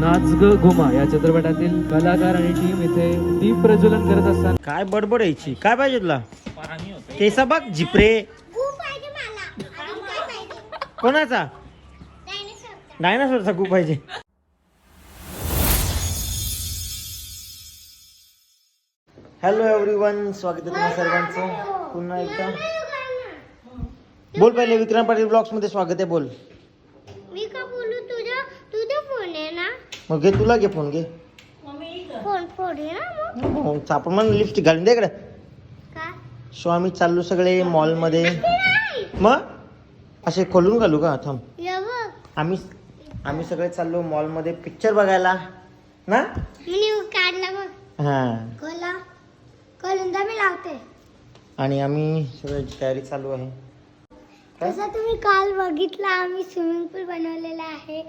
नाच ग घुमा या चित्रपटातील कलाकार आणि टीम इथे दीप प्रज्वलन करत असताना. काय बडबड यायची काय पाहिजे तुला? केसा बघ जिपरे खूप पाहिजे मला. अजून काय पाहिजे? कोणाचा? डायनासॉरचा खूप पाहिजे. हॅलो एव्हरीवन स्वागत आहे तुम्हा सर्वांचं. पुन्हा एकदा. बोल पहिले विक्रम पाटील ब्लॉग्समध्ये स्वागत आहे बोल मी का बोलू तुझा तुझा फोन आहे ना मग घे तुला घे फोन घे. फोन फोन आहे ना मग? हो, आपण मग लिपस्टिक घालून दे इकडे. का सो आम्ही चाललो सगळे मॉलमध्ये. नाही. मग? असे खोलून घालू का? थांब. ये बघ. आम्ही आम्ही सगळे चाललो मॉलमध्ये पिक्चर बघायला. ना? मी काढला बघ हां. खोला. खोलून जा मी लावते. आणि आम्ही सगळ्याची तयारी चालू आहे. काय? तसा तुम्ही काल बघितला आम्ही स्विमिंग पूल बनवलेला आहे.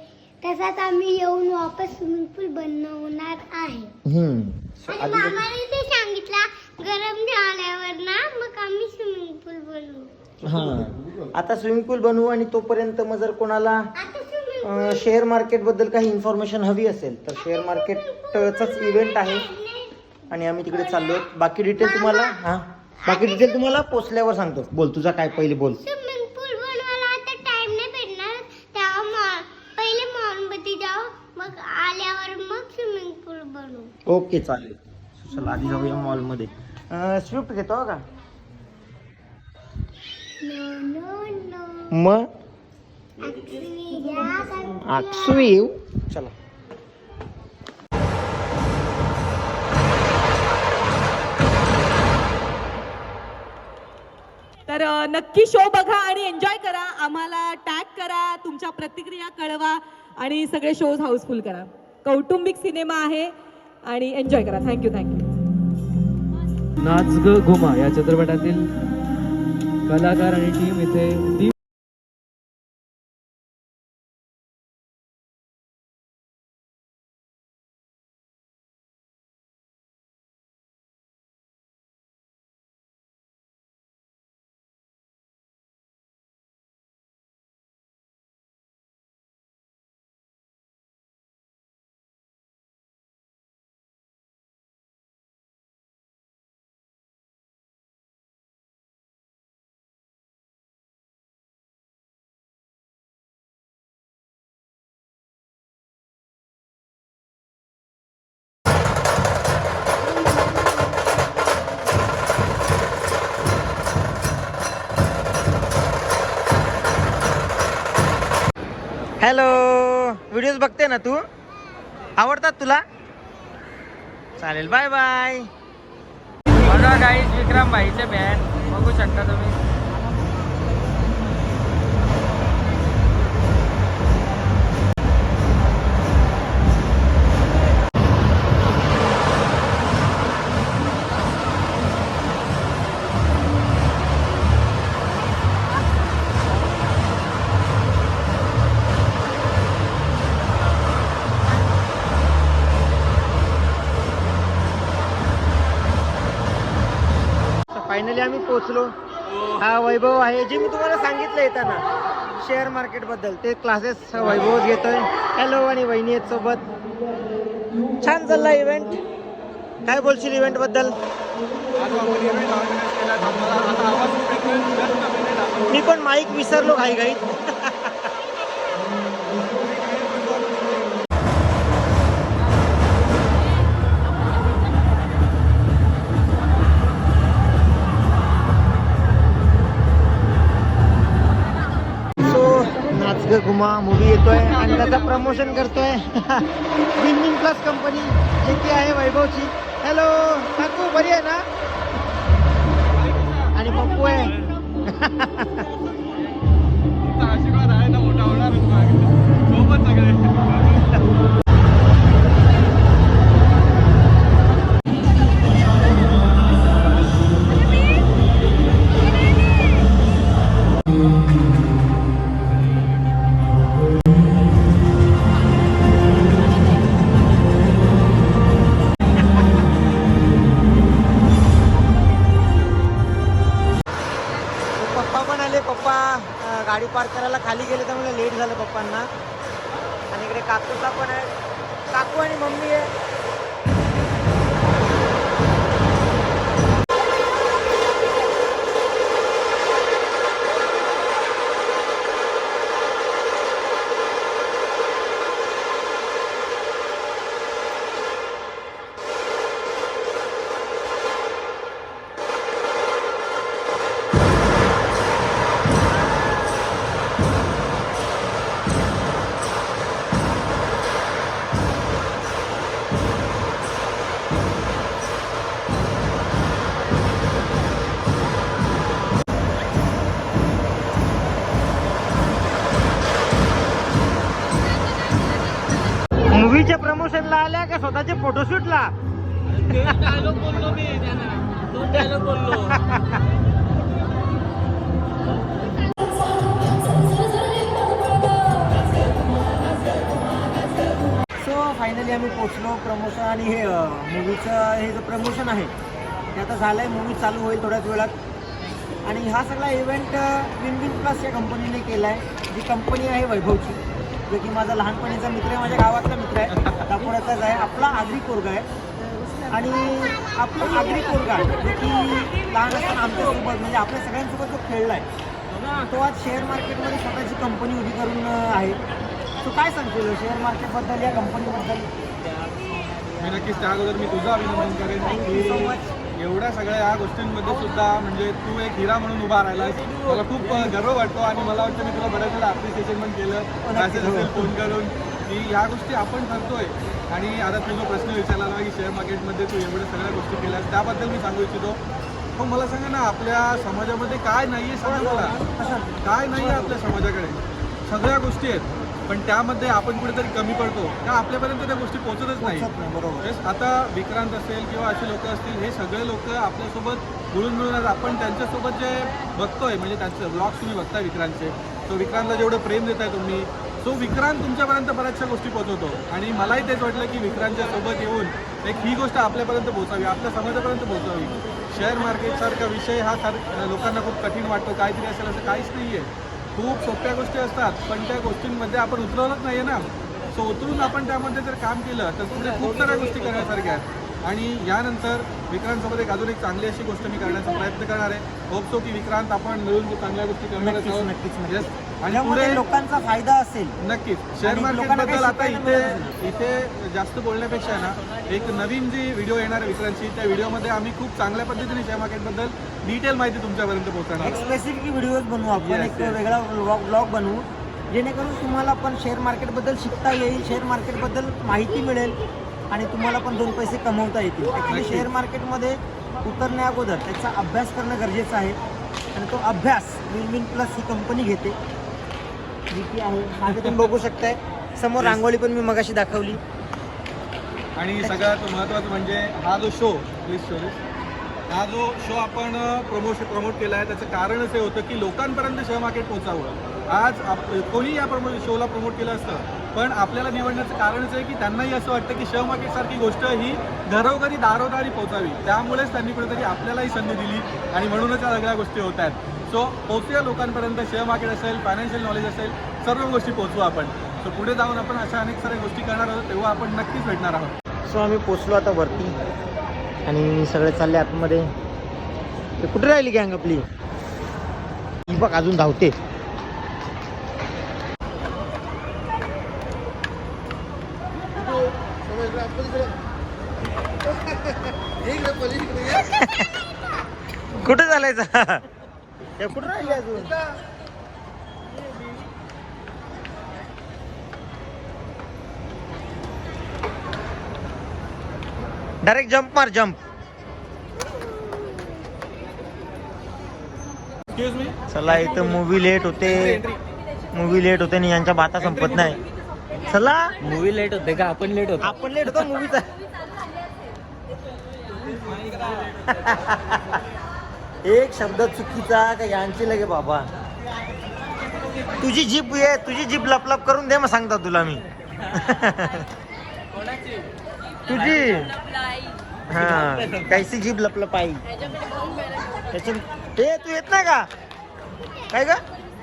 तसाच आम्ही येऊन वापस स्विमिंग पूल बनवणार आहे. हम्म. So, आणि आधी मामाने ते सांगितला गरम झाल्यावर ना मग आम्ही स्विमिंग पूल बनवू. हा. आता स्विमिंग पूल बनवू आणि तोपर्यंत मग जर कोणाला आता स्विमिंग शेअर मार्केटबद्दल काही इन्फॉर्मेशन हवी असेल तर शेअर मार्केटचाच इव्हेंट आहे. आणि आम्ही तिकडे चाललो बाकी डिटेल तुम्हाला हा. बाकी डिटेल तुम्हाला पोचल्यावर सांगतो. बोल तुझा काय पहिले बोल स्विमिंग पूल बनवायला आता टाइम नाही भेटणार तेव्हा मॉल पहिले मॉलमध्ये जाऊ मग आल्यावर मग स्विमिंग पूल बनवू ओके चालेल. चला आधी जाऊया मॉलमध्ये. स्विफ्ट घेतो का? मग ऍक्च्युली चला. तर नक्की शो बघा आणि एन्जॉय करा. आम्हाला टॅग करा तुमच्या प्रतिक्रिया कळवा आणि सगळे शोज हाऊसफुल करा. कौटुंबिक सिनेमा आहे. आणि एन्जॉय करा. थँक्यू थँक्यू नाच ग घुमा या चित्रपटातील कलाकार आणि टीम इथे हॅलो व्हिडिओज बघते ना तू? आवडतात तुला? चालेल बाय बाय बघा काही विक्रम भाईचे बॅन बघू शकता तुम्ही. फायनली आम्ही पोचलो. हा वैभव आहे. जे मी तुम्हाला सांगितलं येताना शेअर मार्केटबद्दल ते क्लासेस वैभव घेतोय. हॅलो आणि वहिनी आहेत सोबत. छान चालला इव्हेंट काय बोलशील इव्हेंटबद्दल? मी पण माईक विसरलो घाई घाईत नाच मूवी येतोय आणि त्याचं प्रमोशन करतोय. विन प्लस कंपनी जी की आहे वैभवची. हॅलो काकू बरी आहे ना? आणि पप्पू आहे. आशीर्वाद आहे ना मोठा होणार सोबत सगळे. फोटोशूटला बोललो मी दोन डायलॉग बोललो फायनली आम्ही पोचलो प्रमोशन आणि हे मूवीचं हे जे प्रमोशन आहे ते आता झालं आहे मूवी चालू होईल थोड्याच वेळात. आणि हा सगळा इव्हेंट विन विन प्लस या कंपनीने केला आहे जी कंपनी आहे वैभवची. जो की माझा लहानपणीचा मित्र आहे माझ्या गावातला मित्र आहे. दापोड्याचाच आहे आपला आगरी कोरगा आहे. आणि आपला आगरी कोरगा जो की लहान असताना आमच्यासोबत म्हणजे आपल्या सगळ्यांसोबत जो खेळला आहे तो आज शेअर मार्केटमध्ये स्वतःची कंपनी उभी करून आहे. तो काय सांगतो शेअर मार्केटबद्दल या कंपनीबद्दल मी नक्कीच त्या अगोदर मी तुझं अभिनंदन करेन. एवढ्या सगळ्या या गोष्टींमध्ये सुद्धा म्हणजे तू एक हिरा म्हणून उभा राहिलास. मला खूप गर्व वाटतो आणि मला वाटतं मी तुला बऱ्याच वेळा अप्रिसिएशन पण केलं. मॅसेज असेल फोन करून की ह्या गोष्टी आपण करतोय. आणि आता तू जो प्रश्न विचारला ना की शेअर मार्केटमध्ये तू एवढ्या सगळ्या गोष्टी केल्यास त्याबद्दल मी सांगू इच्छितो. पण मला सांगा ना आपल्या समाजामध्ये काय नाही आहे सांगा मला. काय नाही आहे आपल्या समाजाकडे? सगळ्या गोष्टी आहेत. पण त्यामध्ये आपण कुठेतरी कमी पडतो का आपल्यापर्यंत त्या गोष्टी पोहोचतच नाही बरोबर. आता विक्रांत असेल किंवा असे लोक असतील हे सगळे लोक आपल्यासोबत मिळून मिळून. आपण त्यांच्यासोबत जे बघतोय म्हणजे त्यांचे ब्लॉग्स तुम्ही बघताय विक्रांतचे तो विक्रांतला जेवढं प्रेम देताय तुम्ही तो विक्रांत तुमच्यापर्यंत बऱ्याचशा गोष्टी पोहोचवतो आणि मलाही तेच वाटलं की विक्रांतच्या सोबत येऊन एक ही गोष्ट आपल्यापर्यंत पोहोचावी आपल्या समाजापर्यंत पोहोचावी शेअर मार्केटसारखा विषय हा खर लोकांना खूप कठीण वाटतो काहीतरी असेल असं काहीच नाही आहे खूप सोप्या गोष्टी असतात पण त्या गोष्टींमध्ये आपण उतरवलंच नाही ना. सो उतरून आपण त्यामध्ये जर काम केलं तर पुढे खूप साऱ्या गोष्टी करण्यासारख्या आहेत. आणि यानंतर विक्रांतसोबत एक अजून एक चांगली अशी गोष्ट मी करण्याचा प्रयत्न करणार आहे. होपसो की विक्रांत आपण मिळून चांगल्या गोष्टी करणार नक्कीच आहोत. आणि पुढे लोकांचा फायदा असेल. नक्कीच. शेअर आणि मार्केट लोकांना काही बद्दल आता इथे इथे जास्त बोलण्यापेक्षा ना एक नवीन जी व्हिडिओ येणार आहे विक्रांतची त्या व्हिडिओमध्ये आम्ही खूप चांगल्या पद्धतीने शेअर मार्केटबद्दल डिटेल माहिती तुमच्यापर्यंत आहोत. स्पेसिफिक व्हिडिओज बनवू आपण एक. वेगळा ब्लॉग बनवू. जेणेकरून तुम्हाला पण शेअर मार्केटबद्दल शिकता येईल शेअर मार्केटबद्दल माहिती मिळेल. आणि तुम्हाला पण दोन पैसे कमवता येतील. ॲक्च्युली. शेअर मार्केटमध्ये उतरण्या अगोदर त्याचा अभ्यास करणं गरजेचं आहे. आणि तो अभ्यास विन विन प्लस ही कंपनी घेते. जी की आहे. मागे तुम्ही बघू शकताय. समोर. रांगोळी पण मी मगाशी दाखवली. आणि सगळ्यात महत्त्वाचं म्हणजे हा जो शो प्लीज शो हा जो शो आपण प्रमोश प्रमोट केला आहे त्याचं कारणच हे होतं की लोकांपर्यंत शेअर मार्केट पोहोचावं. आज आप कोणी या प्रमो शोला प्रमोट केलं असतं पण आपल्याला निवडण्याचं कारणच आहे की त्यांनाही असं वाटतं की शेअर मार्केटसारखी गोष्ट ही घरोघरी दारोदारी पोहोचावी त्यामुळेच त्यांनी कुठेतरी आपल्यालाही संधी दिली आणि म्हणूनच या सगळ्या गोष्टी होत आहेत. सो पोहोचूया लोकांपर्यंत. शेअर मार्केट असेल फायनान्शियल नॉलेज असेल सर्व गोष्टी पोहोचू आपण. सो पुढे जाऊन आपण अशा अनेक साऱ्या गोष्टी करणार आहोत तेव्हा आपण नक्कीच भेटणार आहोत. सो आम्ही पोचलो आता वरती. आणि सगळे चालले आतमध्ये. ते कुठे राहिली गँग आपली? ही बघ अजून धावते. कुठे चालायचा कुठे राहिली अजून? डायरेक्ट जम्प मार जम्प एक्सक्यूज मी चला इथं मूवी लेट होते. मूवी लेट होते आणि यांच्या बाता संपत नाही. चला. मूवी लेट होते का? आपण लेट होतो. आपण लेट होतो मूवीचा एक शब्द चुकीचा का यांची लगे बाबा? तुझी जीप ये तुझी जीप लपलप करून दे मग सांगता तुला मी. तुझी? हा कैसी जीप लपलप आई? त्याच्या ए तू येत नाही का? काय का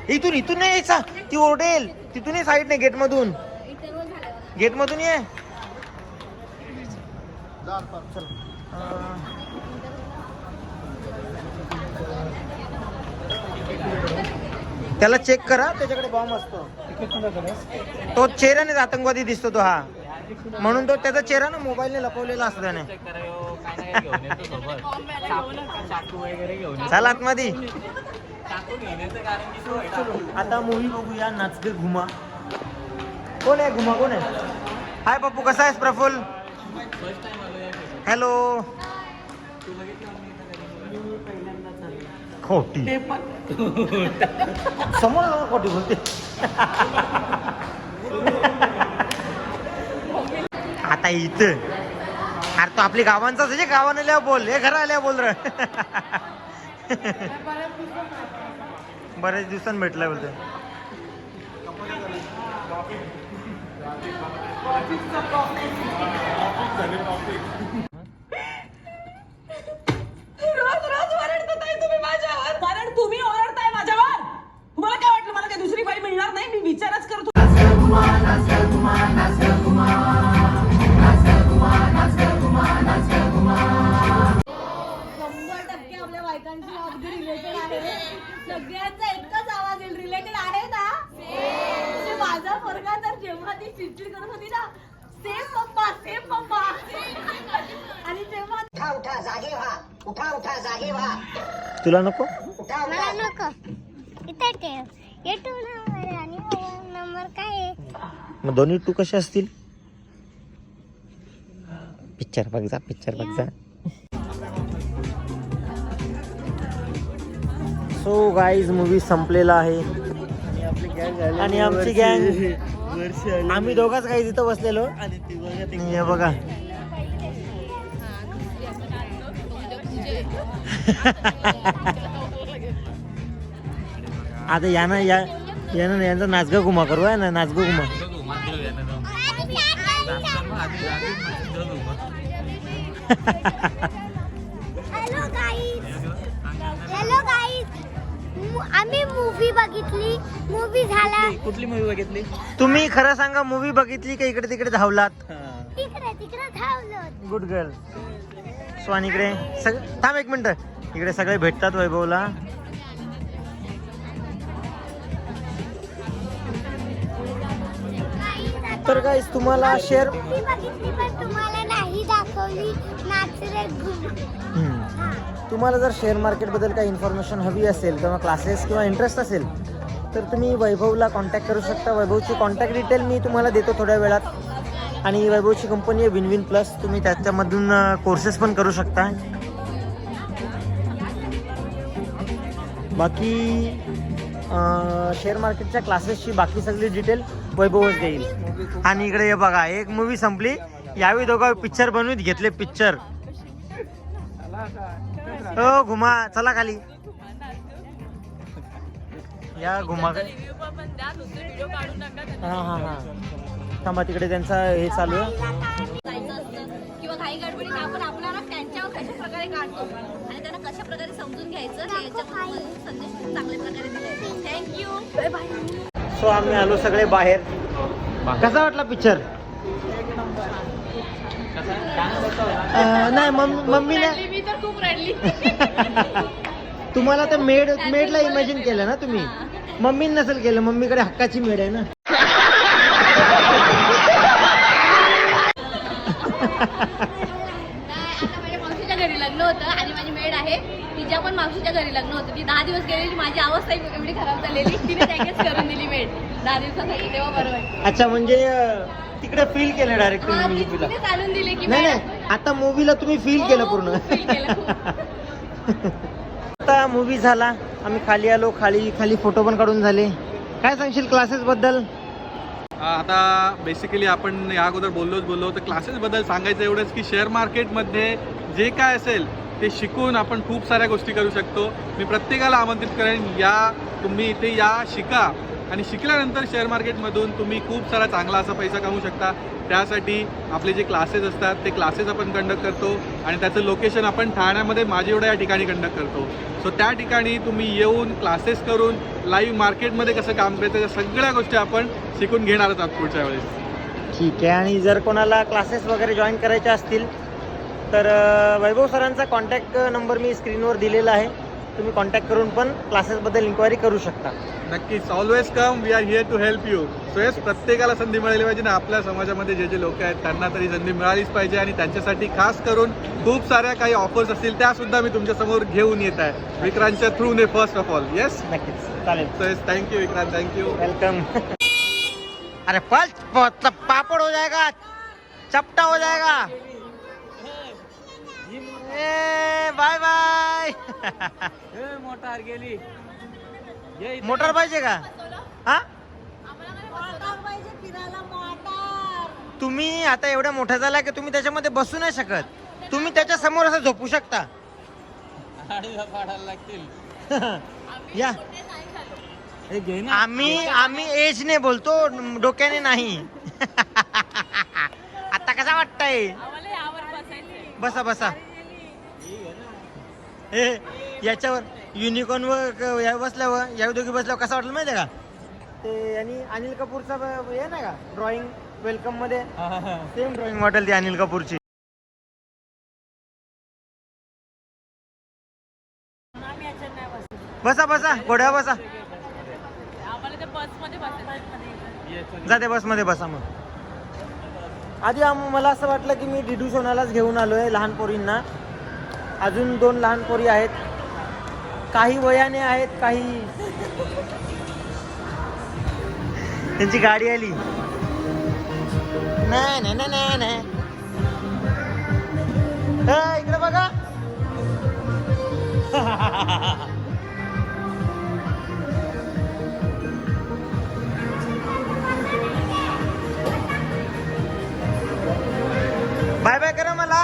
इथून इथून नाही यायचा ती ओरडेल. तिथूनही साईड नाही गेट मधून गेट मधून ये. चल. त्याला चेक करा त्याच्याकडे बॉम्ब असतो. तो चेहऱ्याने आतंकवादी दिसतो तो हा. म्हणून तो त्याचा चेहरा ना मोबाईलने लपवलेला असतो त्याने. चल आतमध्ये. आता मूवी बघूया नाचगे घुमा. कोण आहे घुमा कोण आहे? हाय पप्पू कसा आहेस प्रफुल्ल? हॅलो खोटी. समोर जाऊन खोटी बोलते. आता इथं. अरे तो आपली गावांचाच आहे गावान आल्या बोल हे घर आल्या बोल र. बऱ्याच दिवसांनी भेटलाय बोलतोय रोज सगळ्यांचा एकच आवाज येईल. रिलेटेड आहे ना? म्हणजे माझा पोरगा तर जेव्हा ती चिडचिड करत होती ना सेम पप्पा सेम पप्पा. आणि जेव्हा तुला नको? मला नको. इथं ठेव. नंबर आहे आणि नंबर काय आहे? मग दोन्ही टू कसे असतील? पिक्चर बघ जा पिक्चर बघ जा. सो गाईज मूवी संपलेला आहे. आणि आमची गँग आम्ही दोघाच काही तिथं बसलेलो. आणि हे बघा. आता यानं या यानं यांचा नाचगा घुमा करू आहे ना नाचगा घुमा. आम्ही मूवी बघितली? मूवी झाला. कुठली मूवी बघितली? तुम्ही खरं सांगा मूवी बघितली का इकडे तिकडे धावलात? तिकडे तिकडे धावलो गुड गर्ल स्वान इकडे. सग थांब एक मिनिट. इकडे सगळे भेटतात वैभवला. तर गाईस तुम्हाला शेअर तुम्हाला जर शेअर मार्केटबद्दल काही इन्फॉर्मेशन हवी असेल किंवा क्लासेस किंवा इंटरेस्ट असेल तर तुम्ही वैभवला कॉन्टॅक्ट करू शकता. वैभवची कॉन्टॅक्ट डिटेल मी तुम्हाला देतो थोड्या वेळात. आणि वैभवची कंपनी आहे विन विन प्लस तुम्ही त्याच्यामधून कोर्सेस पण करू शकता. बाकी शेअर मार्केटच्या क्लासेसची बाकी सगळी डिटेल वैभवच देईल. आणि इकडे हे बघा एक मूवी संपली. यावेळी दोघं पिक्चर बनवीत घेतले पिक्चर हो घुमा चला खाली. या घुमा. हा हा हा. थांबा तिकडे त्यांचा हे चालू आहे. किंवा काही आपण आपल्याला त्यांच्यावर कशा प्रकारे काढतो आणि त्यांना कशा प्रकारे समजून घ्यायचं संदेश खूप चांगल्या प्रकारे थँक्यू सो आम्ही आलो सगळे बाहेर. कसा वाटला पिक्चर नाही मम्मी मम्मीने मी तर खूप रडली तुम्हाला तर मेड मेडला इमॅजिन केलं ना तुम्ही? मम्मीने नसेल केलं मम्मीकडे हक्काची मेड आहे ना नाही, आता माझ्या मावशीच्या घरी लग्न होतं आणि माझी मेड आहे. तिच्या पण मावशीच्या घरी लग्न होतं. ती दहा दिवस गेलेली माझी अवस्था एवढी खराब झालेली. तिने पॅकेज करून दिली मेड दहा दिवसासाठी तेव्हा बरोबर अच्छा म्हणजे तिकडे फील केलं डायरेक्ट हा, तुम्ही ती- मूवीला तिने चालून दिली की नाही आता मूवीला तुम्ही फील केलं हो, पूर्ण केलं. खूप. आता मूवी झाला. आम्ही खाली आलो खाली खाली फोटो पण काढून झाले. काय सांगशील क्लासेस बद्दल? आता बेसिकली आपण या अगोदर बोललोच बोललो तर क्लासेसबद्दल सांगायचं एवढंच की शेअर मार्केटमध्ये जे काय असेल ते शिकून आपण खूप साऱ्या गोष्टी करू शकतो. मी प्रत्येकाला आमंत्रित करेन या तुम्ही इथे या शिका. आणि शिकल्यानंतर शेअर मार्केटमधून तुम्ही खूप सारा चांगला असा पैसा कमवू शकता. त्यासाठी आपले जे क्लासेस असतात ते क्लासेस आपण कंडक्ट करतो आणि त्याचं लोकेशन आपण ठाण्यामध्ये माझे एवढ्या या ठिकाणी कंडक्ट करतो. सो त्या ठिकाणी तुम्ही येऊन क्लासेस करून लाईव्ह मार्केटमध्ये कसं काम करायचं त्या सगळ्या गोष्टी आपण शिकून घेणार आहोत पुढच्या वेळेस. ठीक आहे. आणि जर कोणाला क्लासेस वगैरे जॉईन करायचे असतील तर वैभव सरांचा कॉन्टॅक्ट नंबर मी स्क्रीनवर दिलेला आहे. तुम्ही कॉन्टॅक्ट करून पण क्लासेसबद्दल इन्क्वायरी करू शकता. नक्कीच. Always come we are here to help you so yes प्रत्येकाला संधी मिळाली पाहिजे ना. आपल्या समाजामध्ये जे जे लोक आहेत त्यांना तरी संधी मिळालीच पाहिजे. आणि त्यांच्यासाठी खास करून खूप साऱ्या काही ऑफर्स असतील त्या सुद्धा मी तुमच्यासमोर घेऊन येत आहे. विक्रांतच्या थ्रू ने फर्स्ट ऑफ ऑल येस नक्कीच. चालेल. So yes thank you Vikrant. Thank you welcome अरे प- पापड़ हो जाएगा चपटा हो जाएगा। Bye bye. मोटार गेली. मोटर पाहिजे का? हा? तुम्ही आता एवढ्या मोठा झाला की तुम्ही त्याच्यामध्ये बसू नाही शकत. तुम्ही त्याच्यासमोर असं झोपू शकता. या. आम्ही आम्ही एजने बोलतो डोक्याने नाही. आता कसा वाटतंय? बसा बसा. ए याच्यावर युनिकॉर्न वर या बसल्यावर या दोघी बसल्यावर कसं वाटलं माहितीये का? ते आणि अनिल कपूरचा हे ना का ड्रॉइंग वेलकममध्ये? सेम ड्रॉइंग मॉडेल ती अनिल कपूरची. बसा बसा घोड्या बसा. जाते बसमध्ये बसा मग. आधी आम- मला असं वाटलं की मी डिडू सोनालाच घेऊन आलोय लहान पोरींना. अजून दोन लहान पोरी आहेत. काही वयाने आहेत काही त्यांची गाडी आली. नाही नाही नाही नाही नाही इकडे बघा. बाय बाय करा मला.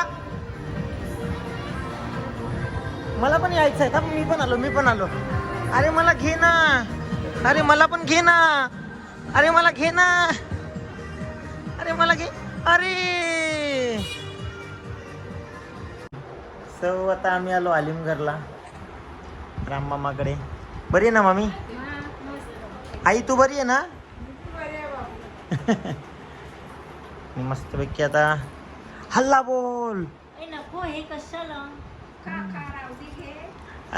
मला पण यायचं आहे. मी पण आलो मी पण आलो. अरे मला घे ना. अरे मला पण घे ना. अरे मला घे ना. अरे मला घे. अरे. सो आता आम्ही आलो अलिमगरला राममामाकडे. बरी आहे ना मामी? आई तू बरी आहे ना? मी मस्तपैकी आता हल्ला बोल. नको हे कशाला?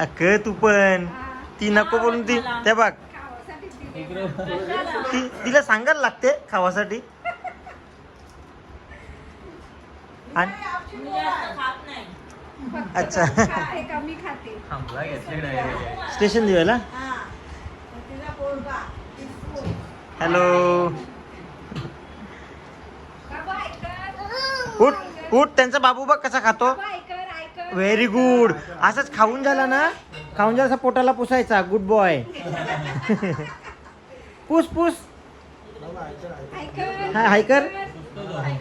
अक तू पण. ती नको बोलून ती. त्या बघ. ती तिला सांगायला लागते खावासाठी. आणि अच्छा. स्टेशन दिवायला हॅलो. उठ उठ. त्यांचा बाबू बघ कसा खातो. व्हेरी गुड असंच खाऊन झाला ना? खाऊन झाला असा पोटाला पुसायचा. गुड बॉय पुस पुस. हाय हाय कर.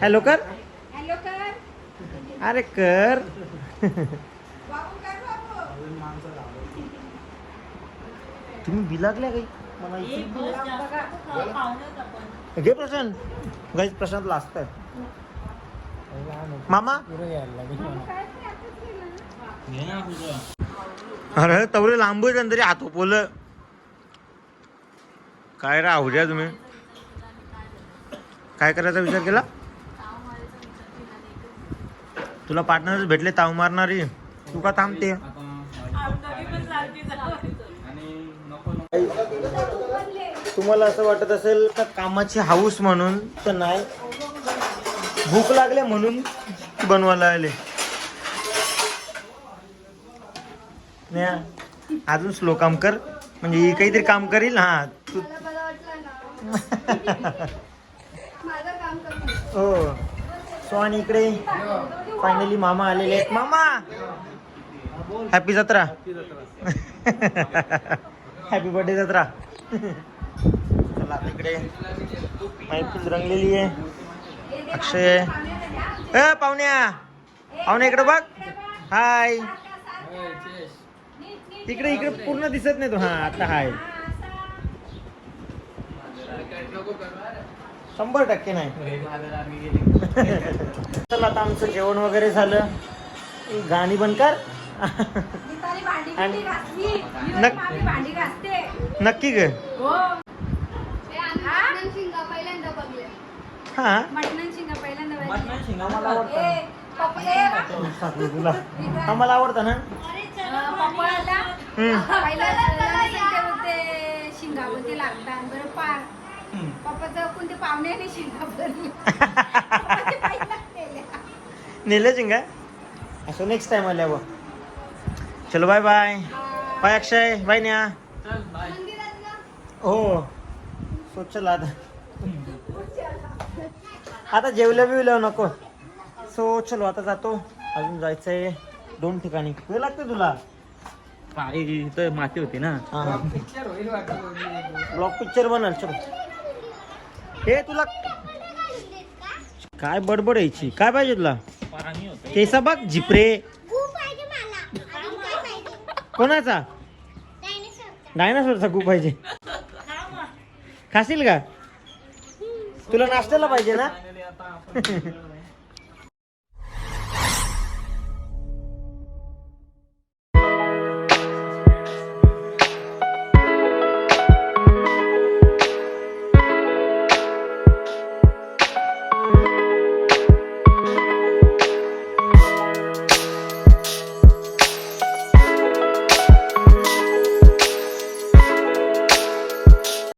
हॅलो कर. अरे कर. तुम्ही बिलागल्या काही? मला इथे- घे प्रशांत. गाईच प्रशांतला असतं मामा. अरे तवरे लांब तरी हात पोल काय राहू द्या तुम्ही? काय करायचा विचार केला? तुला पार्टनर भेटले ताव मारणारी. तू का थांबते? तुम्हाला असं वाटत असेल का कामाची हाऊस म्हणून तर नाही. भूक लागले म्हणून बनवायला आले नाही, अजून स्लो काम कर. म्हणजे ही काहीतरी काम करील हा. तू हो. सो आणि इकडे. फायनली मामा आलेले आहेत. मामा! हॅपी जत्रा. हॅपी बर्थडे जत्रा. चला इकडे. मैफिल रंगलेली आहे. अक्षय. ए पाहुण्या. पाहुण्या इकडे बघ. हाय इकडे इकडे पूर्ण दिसत नाही तो. हा आता हाय. शंभर टक्के नाही. चला आता आमचं जेवण वगैरे झालं. गाणी बंद कर. नक्की ग हा. तुला. हा मला आवडतं ना. शिंगा लागतात. बरं पार. पप्पाचं कोणते पाहुणे शिंगा नेलं शिंगा? असं नेक्स्ट टाइम आल्या चलो bye bye bye Akshay. Bye न्या हो. सो चला आता आता जेवलं बिवलं नको. सो चलो आता जातो. अजून जायचंय दोन ठिकाणी. वेळ लागते तुला? इथं माती होती ना. ब्लॉक पिक्चर बनल चलो. हे तुला काय बडबड यायची? काय पाहिजे तुला? केसा बघ पाहिजे मला. अजून काय पाहिजे? कोणाचा? डायनासोरचा खूप पाहिजे. खाशील का? तुला नाश्त्याला पाहिजे ना?